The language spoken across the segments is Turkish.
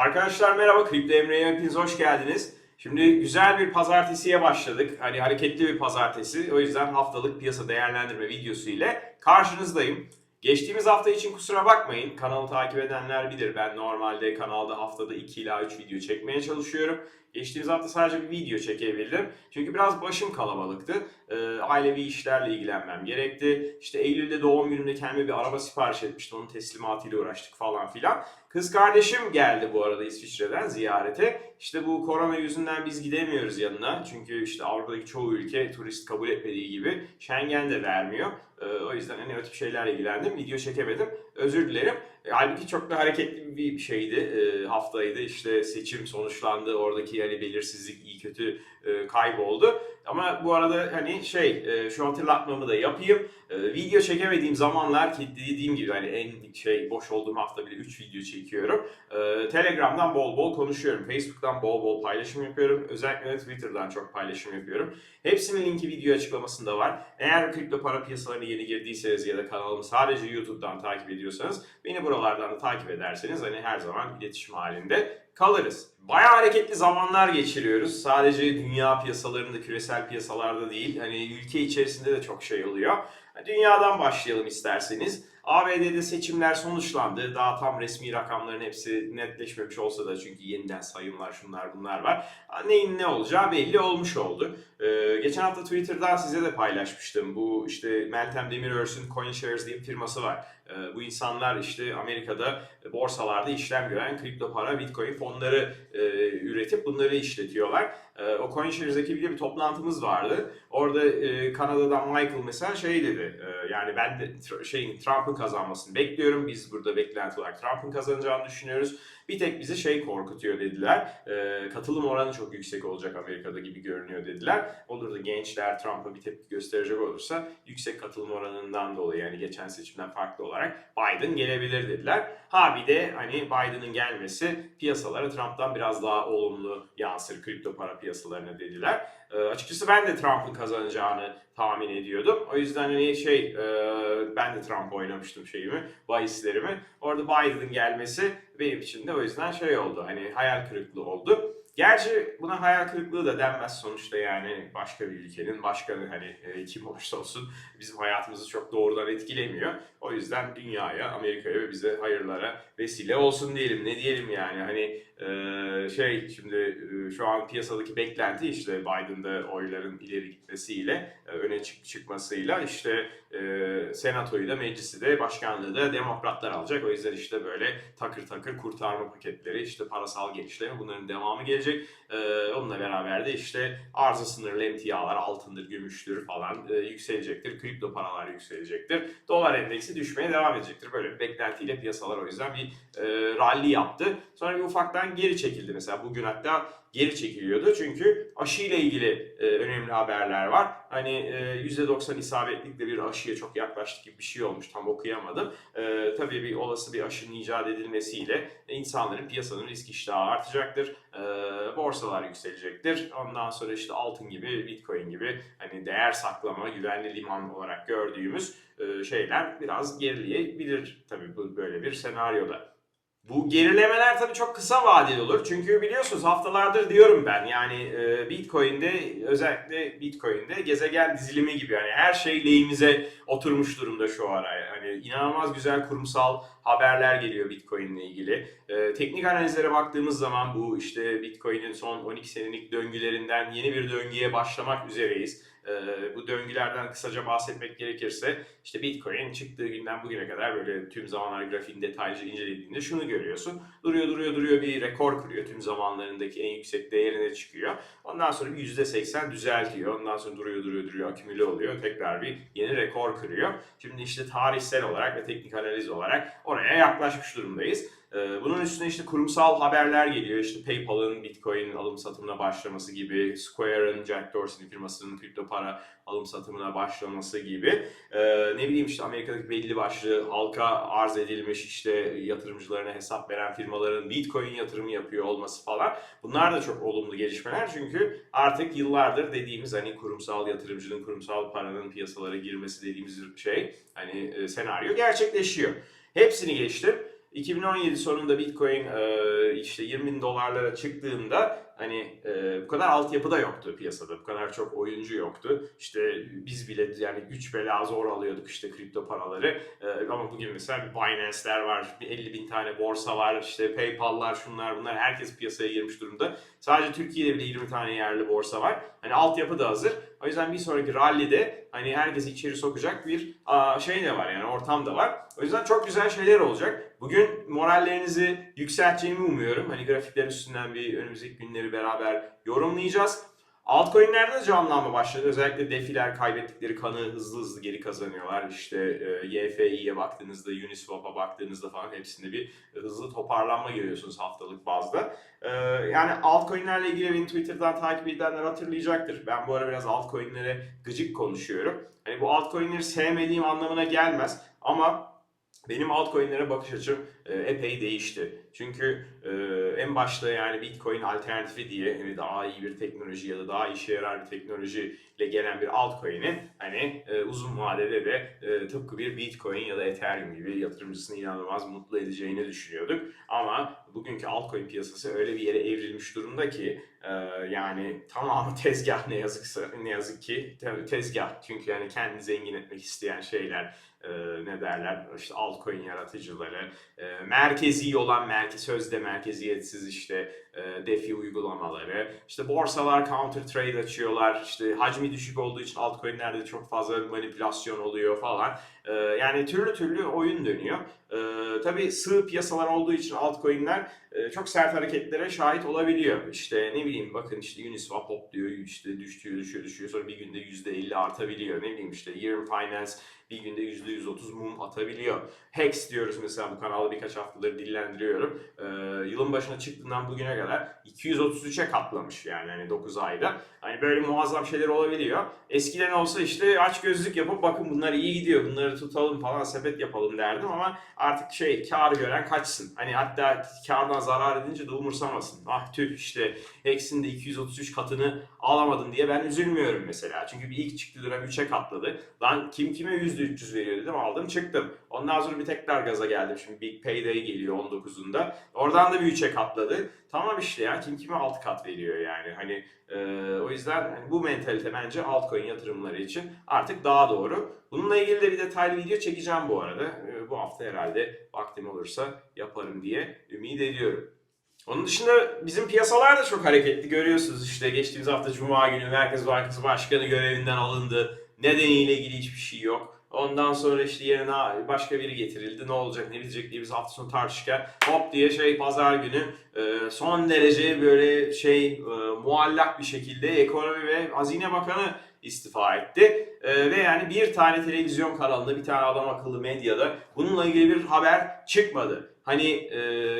Arkadaşlar merhaba, Kripto Emre'ye hepiniz hoş geldiniz. Şimdi güzel bir pazartesiye başladık. Hani hareketli bir pazartesi. O yüzden haftalık piyasa değerlendirme videosu ile karşınızdayım. Geçtiğimiz hafta için kusura bakmayın. Kanalı takip edenler bilir. Ben normalde kanalda haftada 2 ila 3 video çekmeye çalışıyorum. Geçtiğimiz hafta sadece bir video çekebildim. Çünkü biraz başım kalabalıktı. Ee, ailevi işlerle ilgilenmem gerekti. İşte Eylül'de doğum günümde kendime bir araba sipariş etmiştim. Onun teslimatıyla uğraştık falan filan. Kız kardeşim geldi bu arada İsviçre'den ziyarete. İşte bu korona yüzünden biz gidemiyoruz yanına. Çünkü işte Avrupa'daki çoğu ülke turist kabul etmediği gibi Schengen de vermiyor. Ee, o yüzden hani o tip şeylerle ilgilendim. Video çekemedim. Özür dilerim. E, halbuki çok da hareketli bir şeydi. E, haftaydı. İşte seçim sonuçlandı. Oradaki yani belirsizlik iyi kötü e, kayboldu. Ama bu arada hani şey e, şu hatırlatmamı da yapayım. E, video çekemediğim zamanlar ki dediğim gibi hani en şey boş olduğum hafta bile 3 video çekiyorum. E, Telegram'dan bol bol konuşuyorum. Facebook'tan bol bol paylaşım yapıyorum. Özellikle Twitter'dan çok paylaşım yapıyorum. Hepsinin linki video açıklamasında var. Eğer kripto para piyasalarına yeni girdiyseniz ya da kanalımı sadece YouTube'dan takip ediyorsanız beni buralardan da takip ederseniz hani her zaman iletişim halinde kalırız. Bayağı hareketli zamanlar geçiriyoruz. Sadece dünya piyasalarında, küresel piyasalarda değil. Hani ülke içerisinde de çok şey oluyor. Dünyadan başlayalım isterseniz. ABD'de seçimler sonuçlandı. Daha tam resmi rakamların hepsi netleşmemiş olsa da çünkü yeniden sayımlar şunlar bunlar var. Neyin ne olacağı belli olmuş oldu. Ee, geçen hafta Twitter'dan size de paylaşmıştım. Bu işte Meltem Demirörs'ün CoinShares diye bir firması var. Ee, bu insanlar işte Amerika'da borsalarda işlem gören kripto para, bitcoin fonları e, üretip bunları işletiyorlar. E, o CoinShares ekibiyle bir toplantımız vardı. Orada e, Kanada'dan Michael mesela şey dedi. E, yani ben de şeyin Trump'ın kazanmasını bekliyorum. Biz burada beklenti olarak Trump'ın kazanacağını düşünüyoruz. Bir tek bizi şey korkutuyor dediler. E, katılım oranı çok yüksek olacak Amerika'da gibi görünüyor dediler. Olur da gençler Trump'a bir tepki gösterecek olursa yüksek katılım oranından dolayı yani geçen seçimden farklı olarak Biden gelebilir dediler. Ha bir de hani Biden'ın gelmesi piyasalara Trump'tan biraz daha olumlu yansır kripto para piyasalarına dediler. E, açıkçası ben de Trump'ın kazanacağını tahmin ediyordum. O yüzden hani şey e, ben de Trump oynamıştım şeyimi, bahislerimi. Orada Biden'ın gelmesi benim için de o yüzden şey oldu. Hani hayal kırıklığı oldu. Gerçi buna hayal kırıklığı da denmez sonuçta yani başka bir ülkenin başkanı hani e, kim olursa olsun bizim hayatımızı çok doğrudan etkilemiyor. O yüzden dünyaya, Amerika'ya ve bize hayırlara vesile olsun diyelim. Ne diyelim yani hani e, şey şimdi e, şu an piyasadaki beklenti işte Biden'da oyların ileri gitmesiyle e, öne çık çıkmasıyla işte e, senatoyu da meclisi de başkanlığı da demokratlar alacak. O yüzden işte böyle takır takır kurtarma paketleri işte parasal genişleme bunların devamı gelecek. E, onunla beraber de işte arzı sınırlı emtialar altındır, gümüştür falan e, yükselecektir. Kripto paralar yükselecektir. Dolar endeksi düşmeye devam edecektir. Böyle bir beklentiyle piyasalar o yüzden bir e, rally yaptı. Sonra bir ufaktan geri çekildi mesela. Bugün hatta geri çekiliyordu. Çünkü aşı ile ilgili e, önemli haberler var. Hani e, %90 isabetlikle bir aşıya çok yaklaştık gibi bir şey olmuş. Tam okuyamadım. E, tabii bir olası bir aşının icat edilmesiyle insanların piyasanın risk iştahı artacaktır. E, borsalar yükselecektir. Ondan sonra işte altın gibi, bitcoin gibi hani değer saklama, güvenli liman olarak gördüğümüz e, şeyler biraz gerileyebilir tabii bu böyle bir senaryoda. Bu gerilemeler tabii çok kısa vadeli olur. Çünkü biliyorsunuz haftalardır diyorum ben yani e, Bitcoin'de özellikle Bitcoin'de gezegen dizilimi gibi yani her şey lehimize oturmuş durumda şu ara. Hani inanılmaz güzel kurumsal haberler geliyor Bitcoin ile ilgili. E, teknik analizlere baktığımız zaman bu işte Bitcoin'in son 12 senelik döngülerinden yeni bir döngüye başlamak üzereyiz. Ee, bu döngülerden kısaca bahsetmek gerekirse işte Bitcoin çıktığı günden bugüne kadar böyle tüm zamanlar grafiğini detaylıca incelediğinde şunu görüyorsun. Duruyor duruyor duruyor bir rekor kırıyor. Tüm zamanlarındaki en yüksek değerine çıkıyor. Ondan sonra bir %80 düzeltiyor. Ondan sonra duruyor duruyor duruyor akümüle oluyor. Tekrar bir yeni rekor kırıyor. Şimdi işte tarihsel olarak ve teknik analiz olarak oraya yaklaşmış durumdayız. Ee, Bunun üstüne işte kurumsal haberler geliyor. İşte PayPal'ın Bitcoin alım satımına başlaması gibi, Square'ın Jack Dorsey'nin firmasının kripto para alım satımına başlaması gibi. Ee, ne bileyim işte Amerika'daki belli başlı halka arz edilmiş işte yatırımcılarına hesap veren firmaların Bitcoin yatırımı yapıyor olması falan. Bunlar da çok olumlu gelişmeler çünkü artık yıllardır dediğimiz hani kurumsal yatırımcının, kurumsal paranın piyasalara girmesi dediğimiz şey hani e, senaryo gerçekleşiyor. Hepsini geçtim. 2017 sonunda Bitcoin e, işte 20 bin dolarlara çıktığında hani e, bu kadar altyapı da yoktu piyasada. Bu kadar çok oyuncu yoktu. İşte biz bile yani 3 bela zor alıyorduk işte kripto paraları. E, ama bugün mesela bir Binance'ler var, bir 50 bin tane borsa var, işte PayPal'lar şunlar bunlar herkes piyasaya girmiş durumda. Sadece Türkiye'de bile 20 tane yerli borsa var. Hani altyapı da hazır. O yüzden bir sonraki rally'de hani herkesi içeri sokacak bir şey de var yani ortam da var. O yüzden çok güzel şeyler olacak. Bugün morallerinizi yükselteceğimi umuyorum. Hani grafikler üstünden bir önümüzdeki günleri beraber yorumlayacağız. Altcoin'lerde de canlanma başladı. Özellikle defiler kaybettikleri kanı hızlı hızlı geri kazanıyorlar. İşte e, YFI'ye baktığınızda, Uniswap'a baktığınızda falan hepsinde bir hızlı toparlanma görüyorsunuz haftalık bazda. E, yani altcoin'lerle ilgili beni Twitter'dan takip edenler hatırlayacaktır. Ben bu ara biraz altcoin'lere gıcık konuşuyorum. Hani bu altcoin'leri sevmediğim anlamına gelmez ama benim altcoin'lere bakış açım e, epey değişti. Çünkü e, en başta yani Bitcoin alternatifi diye hani daha iyi bir teknoloji ya da daha işe yarar bir teknolojiyle gelen bir altcoin'i hani e, uzun vadede de e, tıpkı bir Bitcoin ya da Ethereum gibi yatırımcısını inanılmaz mutlu edeceğini düşünüyorduk. Ama bugünkü altcoin piyasası öyle bir yere evrilmiş durumda ki e, yani tamamı tezgah ne yazıksa ne yazık ki tezgah çünkü yani kendini zengin etmek isteyen şeyler e, ne derler? İşte altcoin yaratıcıları. E, merkezi olan merkez sözde merkeziyetsiz işte e, defi uygulamaları. İşte borsalar counter trade açıyorlar. İşte hacmi düşük olduğu için altcoin'lerde çok fazla manipülasyon oluyor falan e, yani türlü türlü oyun dönüyor e, tabi sığ piyasalar olduğu için altcoin'ler e, çok sert hareketlere şahit olabiliyor işte ne bileyim bakın işte Uniswap hop diyor işte düşüyor düşüyor düşüyor sonra bir günde %50 artabiliyor ne bileyim işte Yearn Finance bir günde %130 mum atabiliyor. Hex diyoruz mesela bu kanalda birkaç haftadır dillendiriyorum. Ee, yılın başına çıktığından bugüne kadar 233'e katlamış yani hani 9 ayda. Hani böyle muazzam şeyler olabiliyor. Eskiden olsa işte aç gözlük yapıp bakın bunlar iyi gidiyor bunları tutalım falan sepet yapalım derdim ama artık şey kar gören kaçsın. Hani hatta kardan zarar edince de umursamasın. Ah tüh işte Hex'in de 233 katını alamadım diye ben üzülmüyorum mesela. Çünkü bir ilk çıktığı dönem 3'e katladı. Lan kim kime %300 veriyor dedim aldım çıktım. Ondan sonra bir tekrar gaza geldim. Şimdi Big Payday geliyor 19'unda. Oradan da bir 3'e katladı. Tamam işte ya kim kime 6 kat veriyor yani. Hani e, o yüzden hani bu mentalite bence altcoin yatırımları için artık daha doğru. Bununla ilgili de bir detaylı video çekeceğim bu arada. E, bu hafta herhalde vaktim olursa yaparım diye ümit ediyorum. Onun dışında bizim piyasalar da çok hareketli görüyorsunuz işte geçtiğimiz hafta Cuma günü Merkez Bankası Başkanı görevinden alındı. Nedeniyle ilgili hiçbir şey yok. Ondan sonra işte yerine başka biri getirildi. Ne olacak ne bitecek diye biz hafta sonu tartışırken hop diye şey pazar günü e, son derece böyle şey e, muallak bir şekilde ekonomi ve hazine bakanı istifa etti. E, ve yani bir tane televizyon kanalında bir tane adam akıllı medyada bununla ilgili bir haber çıkmadı. Hani e,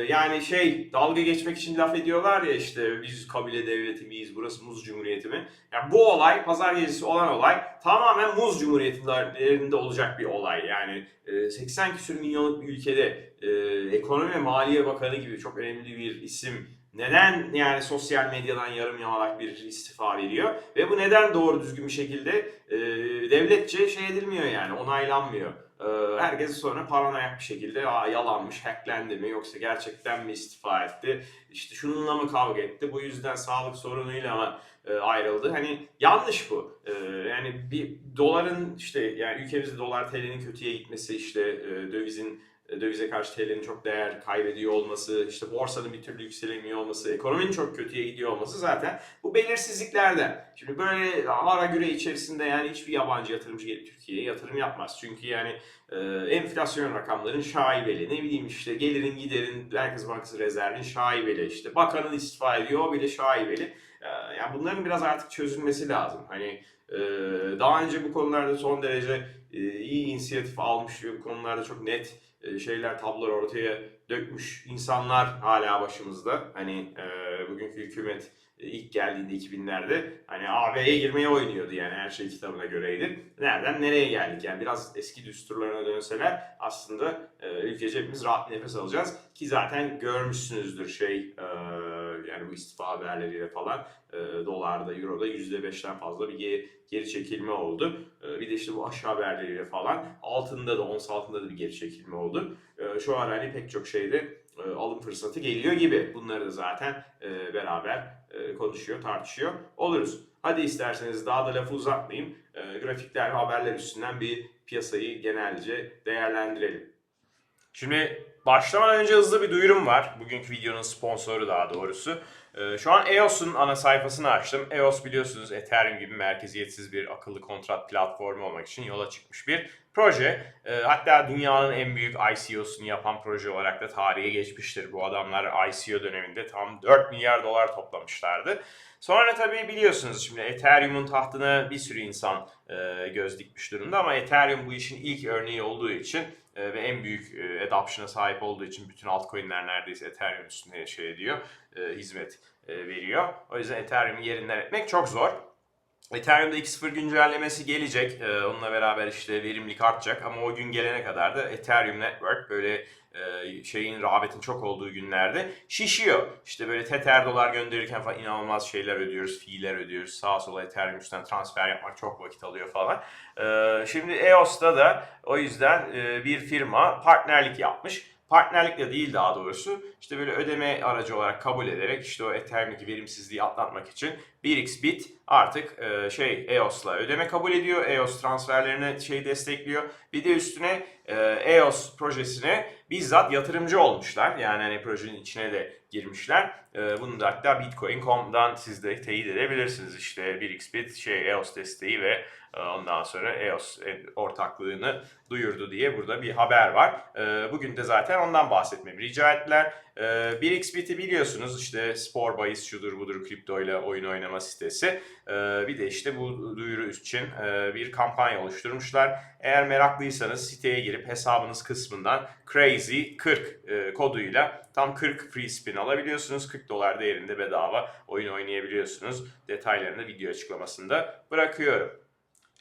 yani şey dalga geçmek için laf ediyorlar ya işte biz kabile devleti miyiz burası muz cumhuriyeti mi? Yani bu olay pazar gecesi olan olay tamamen muz cumhuriyetlerinde olacak bir olay. Yani e, 80 küsür milyonluk bir ülkede e, ekonomi ve maliye bakanı gibi çok önemli bir isim neden yani sosyal medyadan yarım yamalak bir istifa veriyor ve bu neden doğru düzgün bir şekilde e, devletçe şey edilmiyor yani onaylanmıyor. E, herkes sonra paranoyak bir şekilde Aa, yalanmış, hacklendi mi yoksa gerçekten mi istifa etti, işte şununla mı kavga etti, bu yüzden sağlık sorunuyla mı e, ayrıldı. Hani yanlış bu. E, yani bir doların işte yani ülkemizde dolar TL'nin kötüye gitmesi işte e, dövizin dövize karşı TL'nin çok değer kaybediyor olması, işte borsanın bir türlü yükselemiyor olması, ekonominin çok kötüye gidiyor olması zaten bu belirsizliklerden. Şimdi böyle ara güre içerisinde yani hiçbir yabancı yatırımcı gelip Türkiye'ye yatırım yapmaz. Çünkü yani e, enflasyon rakamların şaibeli, ne bileyim işte gelirin giderin Merkez Bankası rezervin şaibeli, işte bakanın istifa ediyor o bile şaibeli. E, yani bunların biraz artık çözülmesi lazım. Hani e, daha önce bu konularda son derece e, iyi inisiyatif almış ve bu konularda çok net e, şeyler tablolar ortaya dökmüş insanlar hala başımızda. Hani e, bugünkü hükümet e, ilk geldiğinde 2000'lerde hani AB'ye girmeye oynuyordu yani her şey kitabına göreydi. Nereden nereye geldik yani biraz eski düsturlarına dönseler aslında e, ülkece hepimiz rahat nefes alacağız. Ki zaten görmüşsünüzdür şey e, yani bu istifa haberleriyle falan e, dolarda, euroda %5'ten fazla bir geri, geri çekilme oldu. E, bir de işte bu aşağı haberleriyle falan altında da ons altında da bir geri çekilme oldu. e, şu ara hani pek çok şeyde e, alım fırsatı geliyor gibi. Bunları da zaten e, beraber e, konuşuyor, tartışıyor oluruz. Hadi isterseniz daha da lafı uzatmayayım. E, grafikler ve haberler üstünden bir piyasayı genelce değerlendirelim. Şimdi başlamadan önce hızlı bir duyurum var. Bugünkü videonun sponsoru daha doğrusu. Ee, Şu an EOS'un ana sayfasını açtım. EOS biliyorsunuz Ethereum gibi merkeziyetsiz bir akıllı kontrat platformu olmak için yola çıkmış bir proje. Ee, Hatta dünyanın en büyük ICO'sunu yapan proje olarak da tarihe geçmiştir. Bu adamlar ICO döneminde tam 4 milyar dolar toplamışlardı. Sonra tabii biliyorsunuz şimdi Ethereum'un tahtına bir sürü insan göz dikmiş durumda ama Ethereum bu işin ilk örneği olduğu için e, ve en büyük e, adoption'a sahip olduğu için bütün altcoin'ler neredeyse Ethereum üstünde şey ediyor, e, hizmet e, veriyor. O yüzden Ethereum'u yerinden etmek çok zor. Ethereum'da 2.0 güncellemesi gelecek. Onunla beraber işte verimlilik artacak ama o gün gelene kadar da Ethereum Network böyle e, şeyin rağbetin çok olduğu günlerde şişiyor. İşte böyle Tether dolar gönderirken falan inanılmaz şeyler ödüyoruz, fiiller ödüyoruz. Sağa sola Ethereum üstten transfer yapmak çok vakit alıyor falan. Ee, şimdi EOS'ta da o yüzden e, bir firma partnerlik yapmış partnerlikle değil daha doğrusu işte böyle ödeme aracı olarak kabul ederek işte o Ethereum'daki verimsizliği atlatmak için 1xBit artık e, şey EOS'la ödeme kabul ediyor. EOS transferlerine şey destekliyor. Bir de üstüne e, EOS projesine bizzat yatırımcı olmuşlar. Yani hani projenin içine de girmişler. E, bunu da hatta Bitcoin.com'dan siz de teyit edebilirsiniz. İşte 1xBit şey EOS desteği ve e, ondan sonra EOS ortaklığını duyurdu diye burada bir haber var. E, bugün de zaten ondan bahsetmemi rica ettiler. E, 1xBit'i biliyorsunuz işte spor bahis şudur budur kripto ile oyun oynama sitesi. Bir de işte bu duyuru için e, bir kampanya oluşturmuşlar. Eğer meraklıysanız siteye girip hesabınız kısmından Crazy 40 e, koduyla tam 40 free spin alabiliyorsunuz. 40 dolar değerinde bedava oyun oynayabiliyorsunuz. Detaylarını video açıklamasında bırakıyorum.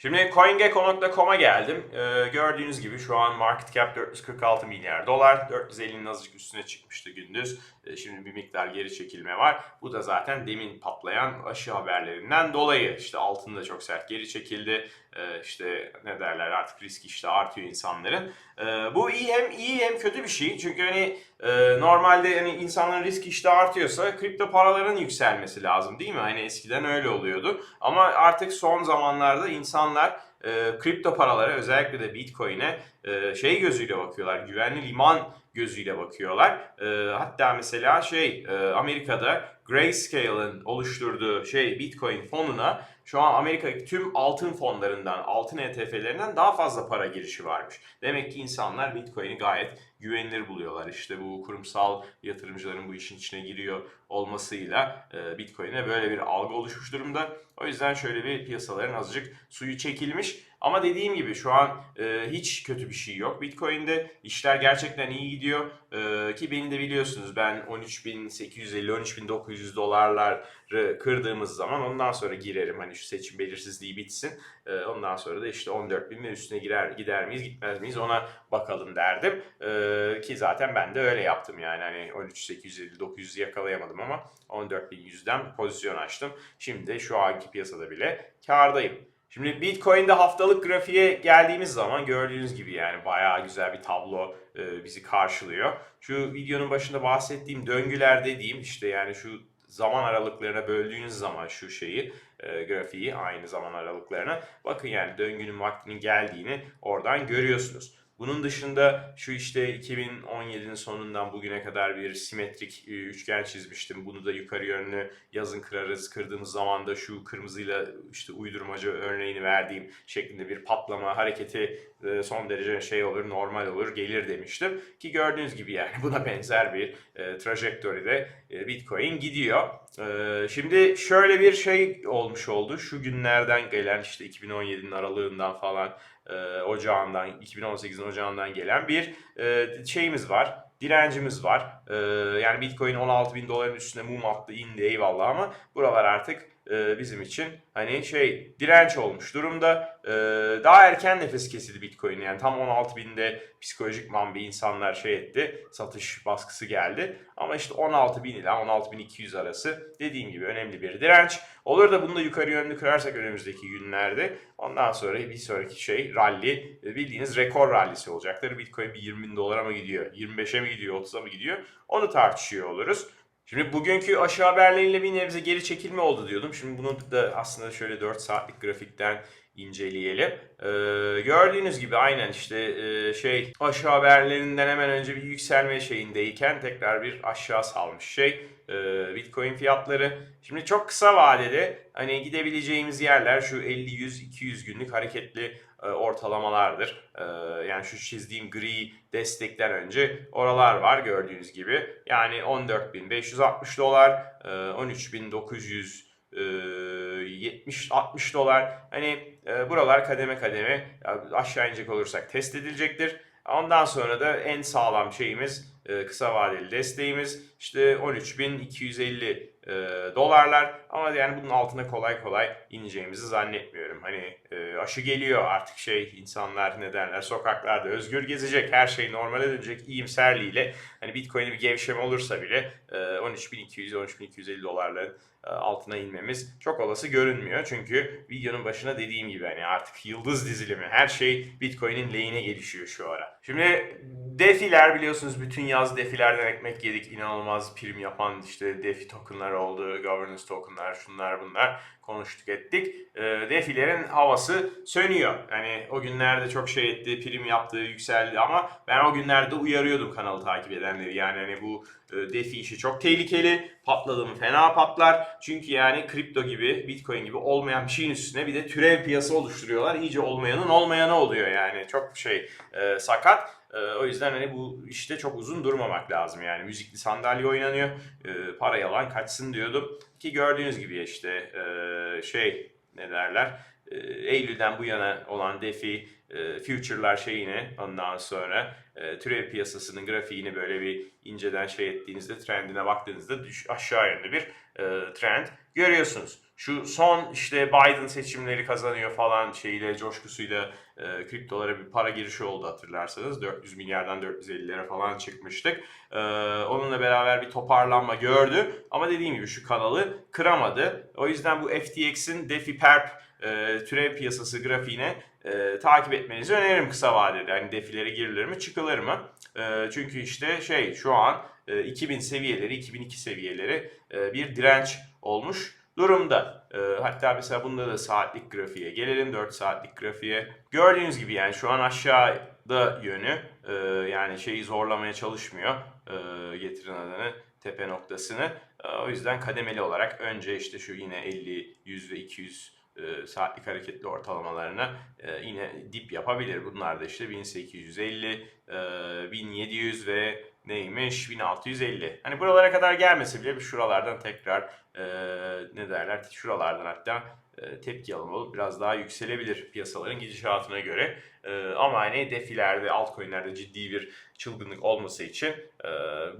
Şimdi CoinGecko.com'a geldim. Ee, gördüğünüz gibi şu an market cap 446 milyar dolar. 450'nin azıcık üstüne çıkmıştı gündüz. Ee, şimdi bir miktar geri çekilme var. Bu da zaten demin patlayan aşı haberlerinden dolayı. İşte altında çok sert geri çekildi. Ee, işte ne derler artık risk işte artıyor insanların. Ee, bu iyi hem iyi hem kötü bir şey. Çünkü hani e, normalde hani insanların risk işte artıyorsa kripto paraların yükselmesi lazım değil mi? Hani eskiden öyle oluyordu. Ama artık son zamanlarda insanlar e, kripto paralara özellikle de Bitcoin'e e, şey gözüyle bakıyorlar. Güvenli liman gözüyle bakıyorlar. E, hatta mesela şey e, Amerika'da Grayscale'ın oluşturduğu şey Bitcoin fonuna şu an Amerika'daki tüm altın fonlarından, altın ETF'lerinden daha fazla para girişi varmış. Demek ki insanlar Bitcoin'i gayet güvenilir buluyorlar. İşte bu kurumsal yatırımcıların bu işin içine giriyor olmasıyla e, Bitcoin'e böyle bir algı oluşmuş durumda. O yüzden şöyle bir piyasaların azıcık suyu çekilmiş. Ama dediğim gibi şu an e, hiç kötü bir şey yok. Bitcoin'de işler gerçekten iyi gidiyor. E, ki beni de biliyorsunuz ben 13.850-13.900 dolarları kırdığımız zaman ondan sonra girerim. Hani şu seçim belirsizliği bitsin. E, ondan sonra da işte 14.000 ve üstüne girer gider miyiz gitmez miyiz ona bakalım derdim. E, ki zaten ben de öyle yaptım yani. Hani 13.850-900'ü yakalayamadım ama 14.100'den pozisyon açtım. Şimdi şu anki piyasada bile kardayım. Şimdi Bitcoin'de haftalık grafiğe geldiğimiz zaman gördüğünüz gibi yani bayağı güzel bir tablo e, bizi karşılıyor. Şu videonun başında bahsettiğim döngüler dediğim işte yani şu zaman aralıklarına böldüğünüz zaman şu şeyi e, grafiği aynı zaman aralıklarına bakın yani döngünün vaktinin geldiğini oradan görüyorsunuz. Bunun dışında şu işte 2017'nin sonundan bugüne kadar bir simetrik e, üçgen çizmiştim. Bunu da yukarı yönlü yazın kırarız. Kırdığımız zaman da şu kırmızıyla işte uydurmaca örneğini verdiğim şeklinde bir patlama hareketi e, son derece şey olur, normal olur, gelir demiştim. Ki gördüğünüz gibi yani buna benzer bir e, trajektoride e, Bitcoin gidiyor. E, şimdi şöyle bir şey olmuş oldu. Şu günlerden gelen işte 2017'nin aralığından falan e, ocağından 2018'in ocağından gelen bir e, şeyimiz var. Direncimiz var. E, yani Bitcoin 16 bin doların üstüne mum attı indi eyvallah ama buralar artık e, bizim için hani şey direnç olmuş durumda. E, daha erken nefes kesildi Bitcoin yani tam 16 binde psikolojikman bir insanlar şey etti satış baskısı geldi. Ama işte 16 bin ile 16 bin 200 arası dediğim gibi önemli bir direnç. Olur da bunu da yukarı yönlü kırarsak önümüzdeki günlerde ondan sonra bir sonraki şey rally e, bildiğiniz rekor rallisi olacaktır. Bitcoin bir 20 bin dolara mı gidiyor, 25'e mi gidiyor, 30'a mı gidiyor onu tartışıyor oluruz. Şimdi bugünkü aşağı haberleriyle bir nebze geri çekilme oldu diyordum. Şimdi bunu da aslında şöyle 4 saatlik grafikten inceleyelim. Ee, gördüğünüz gibi aynen işte e, şey aşağı haberlerinden hemen önce bir yükselme şeyindeyken tekrar bir aşağı salmış şey e, Bitcoin fiyatları. Şimdi çok kısa vadede hani gidebileceğimiz yerler şu 50 100 200 günlük hareketli ortalamalardır. E, yani şu çizdiğim gri destekten önce oralar var gördüğünüz gibi. Yani 14.560 dolar, e, 13.900 70 60 dolar hani e, buralar kademe kademe aşağı inecek olursak test edilecektir. Ondan sonra da en sağlam şeyimiz e, kısa vadeli desteğimiz işte 13.250 e, dolarlar ama yani bunun altına kolay kolay ineceğimizi zannetmiyorum. Hani e, aşı geliyor artık şey insanlar ne derler sokaklarda özgür gezecek her şey normale dönecek iyimserliğiyle hani Bitcoin'e bir gevşeme olursa bile e, 13.200 13.250 dolarların altına inmemiz çok olası görünmüyor. Çünkü videonun başına dediğim gibi hani artık yıldız dizilimi her şey Bitcoin'in lehine gelişiyor şu ara. Şimdi defiler biliyorsunuz bütün yaz defilerden ekmek yedik. inanılmaz prim yapan işte defi tokenlar oldu, governance tokenlar, şunlar bunlar konuştuk ettik. E, defilerin havası sönüyor. Yani o günlerde çok şey etti, prim yaptı, yükseldi ama ben o günlerde uyarıyordum kanalı takip edenleri. Yani hani bu e, defi işi çok tehlikeli. Patladı mı fena patlar. Çünkü yani kripto gibi, bitcoin gibi olmayan bir şeyin üstüne bir de türev piyasa oluşturuyorlar. İyice olmayanın olmayanı oluyor yani. Çok şey e, sakat. E, o yüzden hani bu işte çok uzun durmamak lazım yani. Müzikli sandalye oynanıyor. E, para yalan kaçsın diyordum. Ki gördüğünüz gibi işte e, şey ne derler. E, Eylül'den bu yana olan defi future'lar şeyini ondan sonra e, türev piyasasının grafiğini böyle bir inceden şey ettiğinizde trendine baktığınızda düş, aşağı yönlü bir e, trend görüyorsunuz. Şu son işte Biden seçimleri kazanıyor falan şeyle coşkusuyla e, kriptolara bir para girişi oldu hatırlarsanız. 400 milyardan 450'lere falan çıkmıştık. E, onunla beraber bir toparlanma gördü. Ama dediğim gibi şu kanalı kıramadı. O yüzden bu FTX'in DeFi Perp e, türev piyasası grafiğine e, takip etmenizi öneririm kısa vadede. Hani defilere girilir mi çıkılır mı? E, çünkü işte şey şu an e, 2000 seviyeleri 2002 seviyeleri e, bir direnç olmuş durumda. E, hatta mesela bunda da saatlik grafiğe gelelim 4 saatlik grafiğe. Gördüğünüz gibi yani şu an aşağıda yönü e, yani şeyi zorlamaya çalışmıyor e, getirin adını tepe noktasını. E, o yüzden kademeli olarak önce işte şu yine 50, 100 ve 200 e, saatlik hareketli ortalamalarına e, yine dip yapabilir. Bunlar da işte 1850, e, 1700 ve neymiş 1650. Hani buralara kadar gelmese bile bir şuralardan tekrar e, ne derler şuralardan hatta e, tepki alımı olup biraz daha yükselebilir piyasaların gidişatına göre. E, ama hani defilerde, altcoin'lerde ciddi bir çılgınlık olması için e,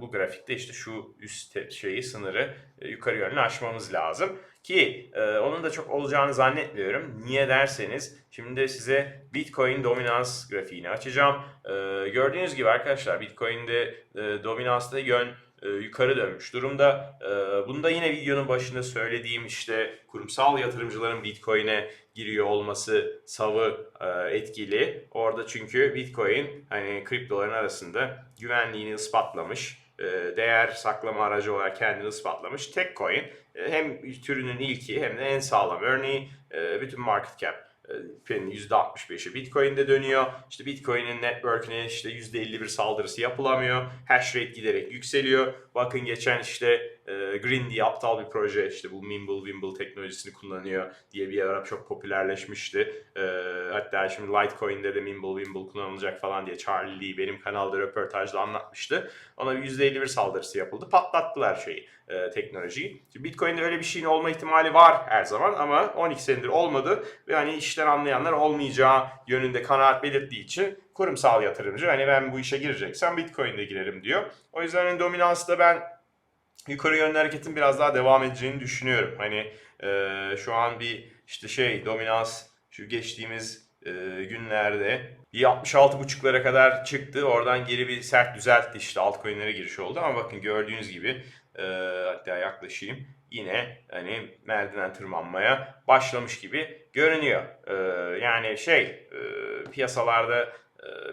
bu grafikte işte şu üst şeyi sınırı e, yukarı yönlü aşmamız lazım. Ki e, onun da çok olacağını zannetmiyorum. Niye derseniz şimdi size Bitcoin dominans grafiğini açacağım. E, gördüğünüz gibi arkadaşlar Bitcoin'de e, dominansta yön e, yukarı dönmüş durumda. E, bunda yine videonun başında söylediğim işte kurumsal yatırımcıların Bitcoin'e giriyor olması savı e, etkili. Orada çünkü Bitcoin hani kriptoların arasında güvenliğini ispatlamış. E, değer saklama aracı olarak kendini ispatlamış. Tek coin e, hem türünün ilki hem de en sağlam örneği bütün market cap %65'i Bitcoin'de dönüyor. İşte Bitcoin'in network'ine işte %51 saldırısı yapılamıyor. Hash rate giderek yükseliyor. Bakın geçen işte Green diye aptal bir proje işte bu Mimble Wimble teknolojisini kullanıyor diye bir ara çok popülerleşmişti. E, hatta şimdi Litecoin'de de Mimble Wimble kullanılacak falan diye Charlie Lee benim kanalda röportajda anlatmıştı. Ona %51 saldırısı yapıldı. Patlattılar şeyi, e, teknolojiyi. Şimdi Bitcoin'de öyle bir şeyin olma ihtimali var her zaman ama 12 senedir olmadı ve hani işten anlayanlar olmayacağı yönünde kanaat belirttiği için kurumsal yatırımcı hani ben bu işe gireceksem Bitcoin'de girerim diyor. O yüzden hani dominansta ben yukarı yönlü hareketin biraz daha devam edeceğini düşünüyorum. Hani Ee, şu an bir işte şey dominans şu geçtiğimiz e, günlerde bir 66.5'lara kadar çıktı. Oradan geri bir sert düzeltti işte altcoin'lere giriş oldu ama bakın gördüğünüz gibi e, hatta yaklaşayım yine hani merdiven tırmanmaya başlamış gibi görünüyor. E, yani şey e, piyasalarda e,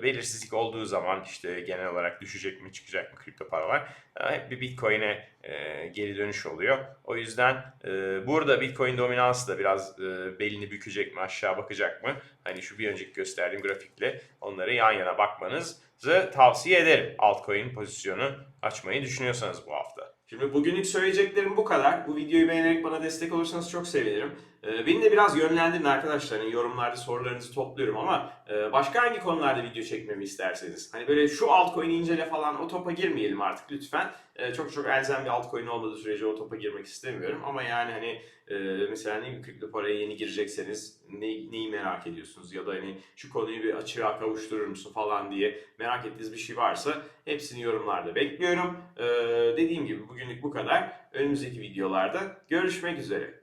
belirsizlik olduğu zaman işte genel olarak düşecek mi çıkacak mı kripto paralar e, hep bir Bitcoin'e e, geri dönüş oluyor. O yüzden e, burada Bitcoin dominansı da biraz e, belini bükecek mi aşağı bakacak mı? Hani şu bir önceki gösterdiğim grafikle onları yan yana bakmanızı tavsiye ederim. Altcoin pozisyonu açmayı düşünüyorsanız bu hafta. Şimdi bugünlük söyleyeceklerim bu kadar. Bu videoyu beğenerek bana destek olursanız çok sevinirim. Ee, beni de biraz yönlendirin arkadaşlar. Hani yorumlarda sorularınızı topluyorum ama e, başka hangi konularda video çekmemi isterseniz. Hani böyle şu altcoin'i incele falan o topa girmeyelim artık lütfen. E, çok çok elzem bir altcoin olmadığı sürece o topa girmek istemiyorum. Ama yani hani e, mesela ne kripto paraya yeni girecekseniz ne, neyi merak ediyorsunuz? Ya da hani şu konuyu bir açığa kavuşturur musun falan diye merak ettiğiniz bir şey varsa hepsini yorumlarda bekliyorum. E, dediğim gibi bugünlük bu kadar. Önümüzdeki videolarda görüşmek üzere.